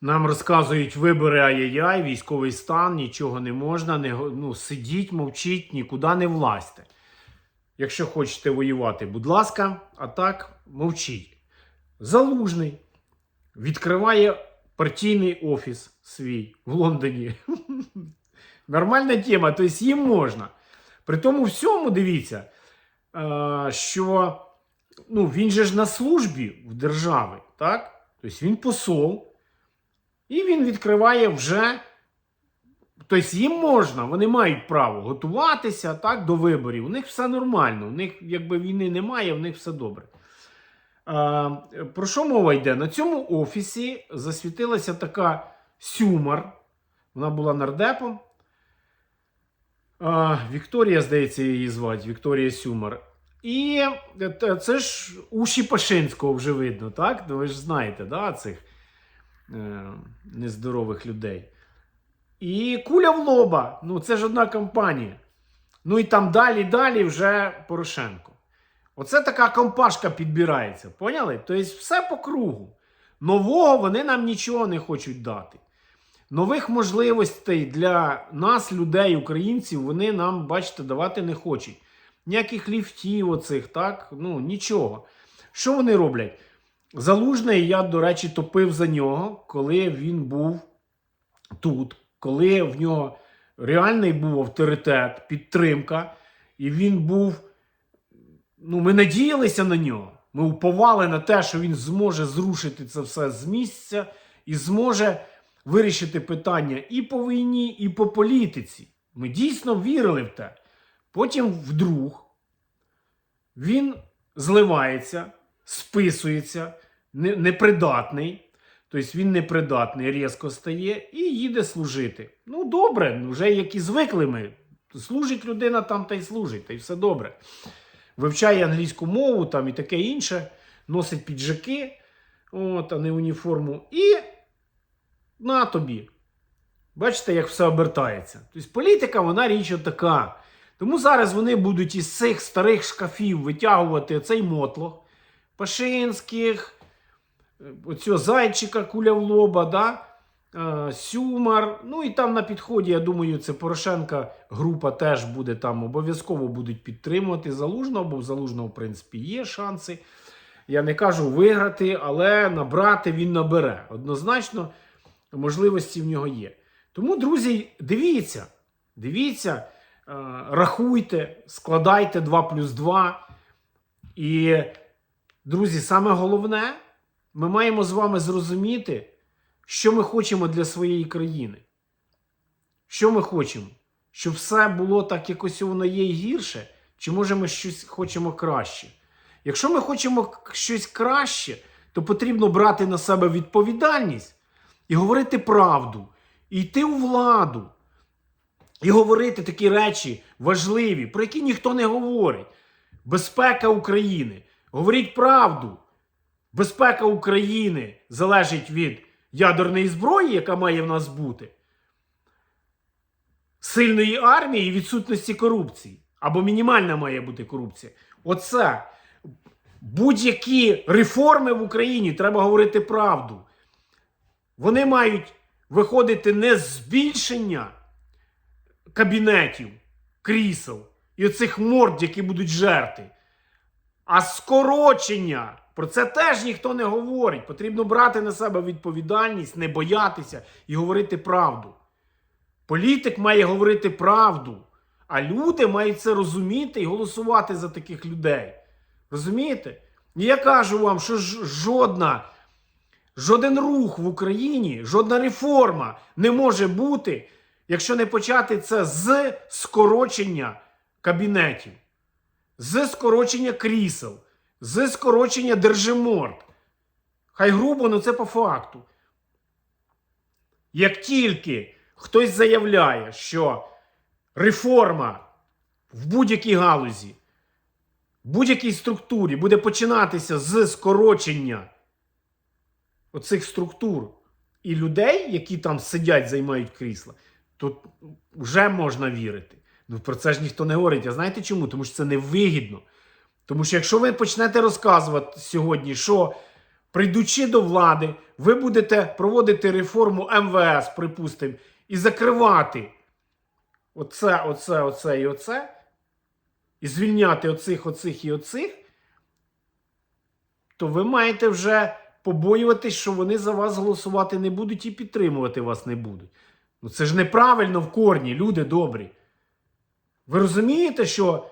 Нам розказують вибори ай-яй-яй, військовий стан, нічого не можна, не, ну, сидіть, мовчіть, нікуди не влазьте. Якщо хочете воювати, будь ласка, а так мовчіть. Залужний відкриває партійний офіс свій в Лондоні. Нормальна тема, тобто їм можна. При тому всьому, дивіться, е, що ну, він же ж на службі в держави, так? Тобто він посол. І він відкриває вже. Тобто їм можна, вони мають право готуватися так, до виборів. У них все нормально, у них якби війни немає, у них все добре. А, про що мова йде? На цьому офісі засвітилася така Сюмар. Вона була нардепом. А, Вікторія, здається, її звати, Вікторія Сюмар. І це ж уші Пашинського вже видно, так? Ну, ви ж знаєте, да, цих е, нездорових людей. І куля в лоба. Ну, це ж одна компанія. Ну і там далі, далі вже Порошенко. Оце така компашка підбирається. Поняли? Тобто все по кругу. Нового вони нам нічого не хочуть дати. Нових можливостей для нас, людей, українців, вони нам, бачите, давати не хочуть. Ніяких ліфтів, оцих, так? Ну, нічого. Що вони роблять? Залужний, я, до речі, топив за нього, коли він був тут, коли в нього реальний був авторитет, підтримка, і він був. Ну, ми надіялися на нього. Ми уповали на те, що він зможе зрушити це все з місця і зможе вирішити питання і по війні, і по політиці. Ми дійсно вірили в те. Потім вдруг він зливається, списується, непридатний. Тобто він непридатний, різко стає і їде служити. Ну, добре, вже як і звикли ми. Служить людина там та й служить, та й все добре. Вивчає англійську мову там і таке інше, носить піджаки, от, а не уніформу. І на тобі. Бачите, як все обертається. Тобто політика, вона річ така. Тому зараз вони будуть із цих старих шкафів витягувати цей мотлох, Пашинських, оцього зайчика куля в лоба, да? е, Сюмар. Ну і там на підході, я думаю, це Порошенка група теж буде там обов'язково будуть підтримувати залужного, бо в залужного, в принципі, є шанси. Я не кажу виграти, але набрати він набере. Однозначно, можливості в нього є. Тому, друзі, дивіться, дивіться, е, рахуйте, складайте 2 плюс 2. І, друзі, саме головне, ми маємо з вами зрозуміти, що ми хочемо для своєї країни. Що ми хочемо? Щоб все було так, якось воно є і гірше, чи може ми щось хочемо краще? Якщо ми хочемо щось краще, то потрібно брати на себе відповідальність і говорити правду, і йти у владу, і говорити такі речі важливі, про які ніхто не говорить. Безпека України. Говоріть правду. Безпека України залежить від ядерної зброї, яка має в нас бути, сильної армії і відсутності корупції. Або мінімальна має бути корупція. Оце будь-які реформи в Україні треба говорити правду. Вони мають виходити не з збільшення кабінетів, крісел і оцих морд, які будуть жерти, а скорочення. Про це теж ніхто не говорить. Потрібно брати на себе відповідальність, не боятися і говорити правду. Політик має говорити правду, а люди мають це розуміти і голосувати за таких людей. Розумієте? І я кажу вам, що жодна, жоден рух в Україні, жодна реформа не може бути, якщо не почати це з скорочення кабінетів, з скорочення крісел, з скорочення держиморд. Хай грубо, але це по факту. Як тільки хтось заявляє, що реформа в будь-якій галузі, в будь-якій структурі буде починатися з скорочення оцих структур і людей, які там сидять, займають крісла, то вже можна вірити. Ну про це ж ніхто не говорить. А знаєте чому? Тому що це невигідно. Тому що якщо ви почнете розказувати сьогодні, що прийдучи до влади, ви будете проводити реформу МВС, припустимо, і закривати оце, оце, оце і оце, і звільняти оцих, оцих і оцих, то ви маєте вже побоюватись, що вони за вас голосувати не будуть і підтримувати вас не будуть. Ну це ж неправильно в корні, люди добрі. Ви розумієте, що,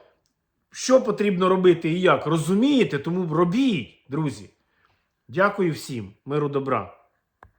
що потрібно робити і як? Розумієте, тому робіть, друзі. Дякую всім, миру добра.